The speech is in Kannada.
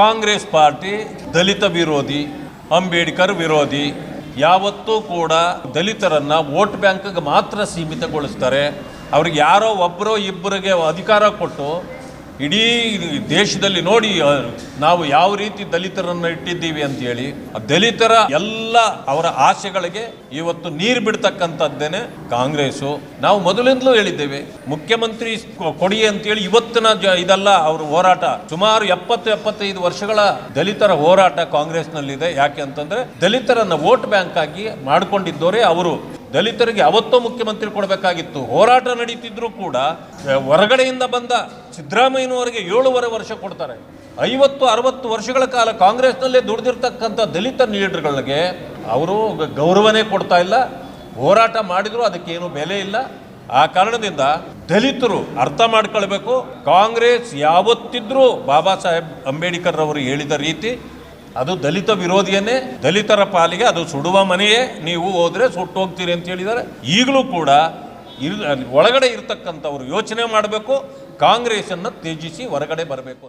ಕಾಂಗ್ರೆಸ್ ಪಾರ್ಟಿ ದಲಿತ ವಿರೋಧಿ, ಅಂಬೇಡ್ಕರ್ ವಿರೋಧಿ ಯಾವತ್ತೂ ಕೂಡ ದಲಿತರನ್ನು ವೋಟ್ ಬ್ಯಾಂಕ್ಗೆ ಮಾತ್ರ ಸೀಮಿತಗೊಳಿಸ್ತಾರೆ. ಅವ್ರಿಗೆ ಯಾರೋ ಒಬ್ಬರೋ ಇಬ್ಬರಿಗೆ ಅಧಿಕಾರ ಕೊಟ್ಟು ಇಡೀ ದೇಶದಲ್ಲಿ ನೋಡಿ, ನಾವು ಯಾವ ರೀತಿ ದಲಿತರನ್ನು ಇಟ್ಟಿದ್ದೀವಿ ಅಂತೇಳಿ ದಲಿತರ ಎಲ್ಲ ಅವರ ಆಸೆಗಳಿಗೆ ಇವತ್ತು ನೀರು ಬಿಡ್ತಕ್ಕಂಥದ್ದೇನೆ ಕಾಂಗ್ರೆಸ್ಸು. ನಾವು ಮೊದಲಿಂದಲೂ ಹೇಳಿದ್ದೇವೆ, ಮುಖ್ಯಮಂತ್ರಿ ಕೊಡಿ ಅಂತೇಳಿ ಇವತ್ತಿನ ಜ, ಇದಲ್ಲ ಅವ್ರ ಹೋರಾಟ. ಸುಮಾರು ಎಪ್ಪತ್ತು, ಎಪ್ಪತ್ತೈದು ವರ್ಷಗಳ ದಲಿತರ ಹೋರಾಟ ಕಾಂಗ್ರೆಸ್ನಲ್ಲಿದೆ. ಯಾಕೆ ಅಂತಂದ್ರೆ ದಲಿತರನ್ನ ವೋಟ್ ಬ್ಯಾಂಕ್ ಆಗಿ ಮಾಡಿಕೊಂಡಿದ್ದವರೇ ಅವರು. ದಲಿತರಿಗೆ ಅವತ್ತೋ ಮುಖ್ಯಮಂತ್ರಿ ಕೊಡಬೇಕಾಗಿತ್ತು. ಹೋರಾಟ ನಡೀತಿದ್ರೂ ಕೂಡ ಹೊರಗಡೆಯಿಂದ ಬಂದ ಸಿದ್ದರಾಮಯ್ಯನವರಿಗೆ ಏಳುವರೆ ವರ್ಷ ಕೊಡ್ತಾರೆ. ಐವತ್ತು, ಅರವತ್ತು ವರ್ಷಗಳ ಕಾಲ ಕಾಂಗ್ರೆಸ್ನಲ್ಲೇ ದುಡಿದಿರ್ತಕ್ಕಂಥ ದಲಿತ ಲೀಡರ್ಗಳಿಗೆ ಅವರು ಗೌರವನೇ ಕೊಡ್ತಾ ಇಲ್ಲ. ಹೋರಾಟ ಮಾಡಿದರೂ ಅದಕ್ಕೇನು ಬೆಲೆ ಇಲ್ಲ. ಆ ಕಾರಣದಿಂದ ದಲಿತರು ಅರ್ಥ ಮಾಡ್ಕೊಳ್ಬೇಕು. ಕಾಂಗ್ರೆಸ್ ಯಾವತ್ತಿದ್ರೂ ಬಾಬಾ ಸಾಹೇಬ್ ಅಂಬೇಡ್ಕರ್ ಅವರು ಹೇಳಿದ ರೀತಿ ಅದು ದಲಿತ ವಿರೋಧಿಯನ್ನೇ, ದಲಿತರ ಪಾಲಿಗೆ ಅದು ಸುಡುವ ಮನೆಯೇ, ನೀವು ಹೋದ್ರೆ ಸುಟ್ಟು ಹೋಗ್ತೀರಿ ಅಂತ ಹೇಳಿದ್ದಾರೆ. ಈಗಲೂ ಕೂಡ ಇರ್, ಒಳಗಡೆ ಇರ್ತಕ್ಕಂಥವ್ರು ಯೋಚನೆ ಮಾಡಬೇಕು, ಕಾಂಗ್ರೆಸ್ಸನ್ನು ತ್ಯಜಿಸಿ ಹೊರಗಡೆ ಬರಬೇಕು